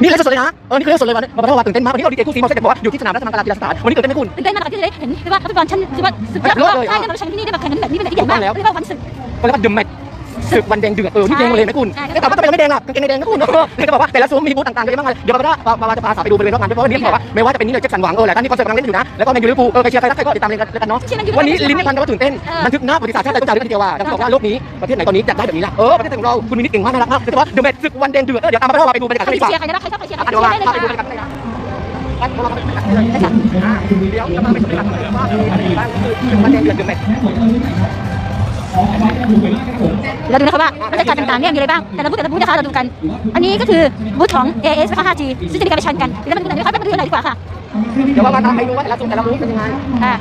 นี่เลยสดๆเลยนะ เออ นี่คือเลยสดเลยวันนี้มาประทับว่าตื่นเต้นมากวันนี้เราดีเจคู่ซีมอสเซ็ตบอกว่าอยู่ที่สนามราชมังคลากีฬาสถานวันนี้ตื่นเต้นไหมคุณตื่นเต้นมากค่ะที่จะได้เห็นว่าฟุตบอลชั้นที่ว่าสุดยอดเลิศเลยใช่ได้มาแข่งที่นี่ได้มาแข่งแบบนี้เป็นอะไรที่ใหญ่มากแล้วเรียกว่าวันศึกเขาเรียกว่าเดอะแมตช์ ศึกวันแดงเดือดเออนี่แดงหมดเลยไหมคุณใช่แต่ถามว่าทำไมเราไม่แดงล่ะกางเกงในแดงนะคุณเออเนี่ยก็บอกว่าแต่ละซุ้มมีบูธต่างๆเยอะมากเลยเดี๋ยวเราจะพาจะพาสาวไปดูบริเวณรอบงานด้วยเพราะว่านี่บอกว่าไม่ว่าจะเป็นนี่เลยแจ็คสันหวังเออหลายท่านนี่คอนเสิร์ตกำลังเล่นอยู่นะแล้วก็ในยูริพูลเออไปเชียร์ใครรักใครก็ติดตามเลยกันแล้วกันเนาะเชียร์แมนยูวันนี้ลิ้นไม่พันกันว่าตื่นเต้นบันทึกหน้าประวัติศาสตร์ชาติไทยต้องจารึกกันทีเดียวว่าจะบอกว่าโลกนี้ประเทศไหนตอนนี้อยากได้แบบนี้ล่ะเออประเทศไทยของเราคุณมินิเก่งมากน่ารักมากแต่ว่าเดอะแมตช์ศึกวันแดงเดือดเออเดี๋ยวตามมาเราไปดูบรรยากาศใครกันดีกว่าเชียร์ใครได้บ้างใครชอบใครเชียร์อะใครเดี๋ยวเราได้เลยพาไปดูบรรค่ะยากาศกันเลยนะไปเราไปดูบรรยากาศกันเลยอะเดี๋ยวจะพาไปชมบรรยากาศกันเลยว่ามีอะไรบ้างคือศึกวันแดงเดือดเดอะแมตช์ เราดูนะคะว่าบรรยากาศต่างๆเนี่ยมีอะไรบ้าง แต่ละบูธแต่ละบูธนะคะเราดูกัน อันนี้ก็คือบูธของ AS นะคะ 5G ซึ่งจะมีการประชันกันเดี๋ยวเรามาดูกันนะคะมาดูกันหน่อยดีกว่าค่ะ เดี๋ยวว่ามาตามไปดูว่าแต่ละซุ้มแต่ละบูธเป็นยังไงอ่าอ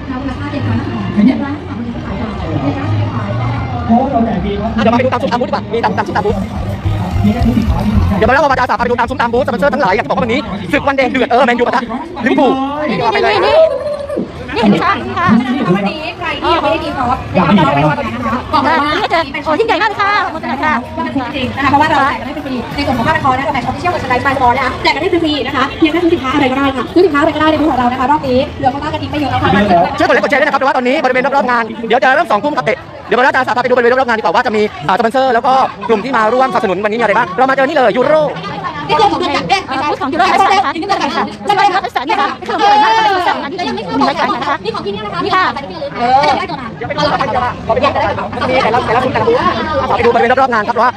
ะเดี๋ยวมาไปดูตามซุ้มตามบูธดีกว่า มีตามตามซุ้มตามบูธเดี๋ยวมาเล่าว่ามาจาสาพาไปดูตามซุ้มตามบูธสปอนเซอร์ทั้งหลายอยากจะบอกว่าวันนี้ศึกวันแดงเดือดเออแมนยูปะทะลิเวอร์พูลนี่เดี๋ยวไปนี่เลยนี่ นี่เห็นไหมคะนี่ค่ะวันนี้ใครที่ยังไม่ได้กินซอสอยากจะไปวันนี้นะคะบอกเลยว่าอันนี้ก็จะโอ้ยิ่งใหญ่มากค่ะขอบคุณค่ะจริงนะคะเพราะว่าเราแจกกันได้ฟรีในส่วนของผ้าพันคอนะเราแจกช็อปเชี่ยวกับสไลด์สบายบอลนะคะแจกกันได้ฟรีนะคะเพียงแค่ซื้อสินค้าอะไรก็ได้ค่ะซื้อสินค้าอะไรก็ได้ในบูธของเรานะคะรอบนี้เหลือข้างล่ากันอีกไม่เยอะแล้วค่ะช่วยกดไลค์กดแชร์ด้วยนะครับเพราะว่าตอนนี้บริเวณรอบๆงานเดี๋ยวจะเริ่มสองทุ่มครับเตะเดี๋ยวมาจาสาพาไปดูบริเวณรอบๆงานดีกว่าว่าจะมีสปอนเซอร์แล้วก็กลุ่มที่มาร่วมสนับสนุนวันนี้มีอะไรบ้างเรามาเจอนี่เลยยูโรนี่คือของเดือนเด็กอ่าบูธของยูโรไทยสารนะคะนี่เป็นอะไรค่ะนี่เป็นรัฐสารนะ ขนมอร่อยมากเป็นสั่งอันนี้มีรายการนะคะนี่ของที่นี่นะคะนี่ค่ะเออได้ตัวนั้นเดี๋ยวไปดูกันจะมีแต่ละแต่ละซุ้มแต่ละบูธอะไปดูบริเวณรอบๆงานครับว่า